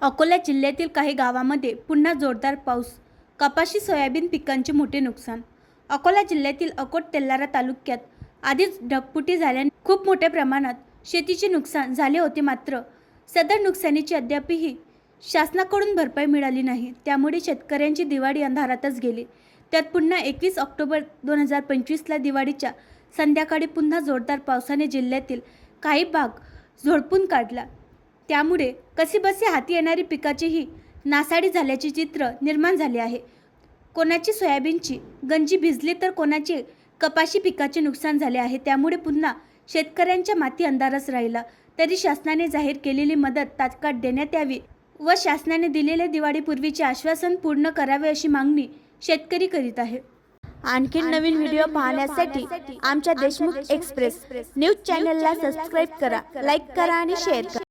अकोला जिल्ह्यातील काही गावामध्ये पुन्हा जोरदार पाऊस. कपाशी सोयाबीन पिकांचे मोठे नुकसान. अकोला जिल्ह्यातील अकोट तेल्लारा तालुक्यात आधीच ढगपुटी झाल्याने खूप मोठ्या प्रमाणात शेतीचे नुकसान झाले होते मात्र सदर नुकसानीची अद्यापही शासनाकडून भरपाई मिळाली नाही. त्यामुळे शेतकऱ्यांची दिवाळी अंधारातच गेली. त्यात पुन्हा एकवीस ऑक्टोबर दोन हजार पंचवीसला दिवाळीच्या संध्याकाळी पुन्हा जोरदार पावसाने जिल्ह्यातील काही भाग झोडपून काढला. त्यामुळे कसीबसी हाती येणारी पिकाचीही नासाडी झाल्याचे चित्र निर्माण झाले आहे. कोणाची सोयाबीनची गंजी भिजली तर कोणाचे कपाशी पिकाचे नुकसान झाले आहे त्यामुळे पुन्हा शेतकऱ्यांच्या माती अंधारच राहिला. तरी शासनाने जाहीर केलेली मदत तात्काळ देण्यात यावी व शासनाने दिलेले दिवाळीपूर्वीचे आश्वासन पूर्ण करावे अशी मागणी शेतकरी करीत आहे. आणखी नवीन व्हिडिओ पाहण्यासाठी आमच्या देशमुख एक्सप्रेस न्यूज चॅनलला सबस्क्राईब करा लाईक करा आणि शेअर करा.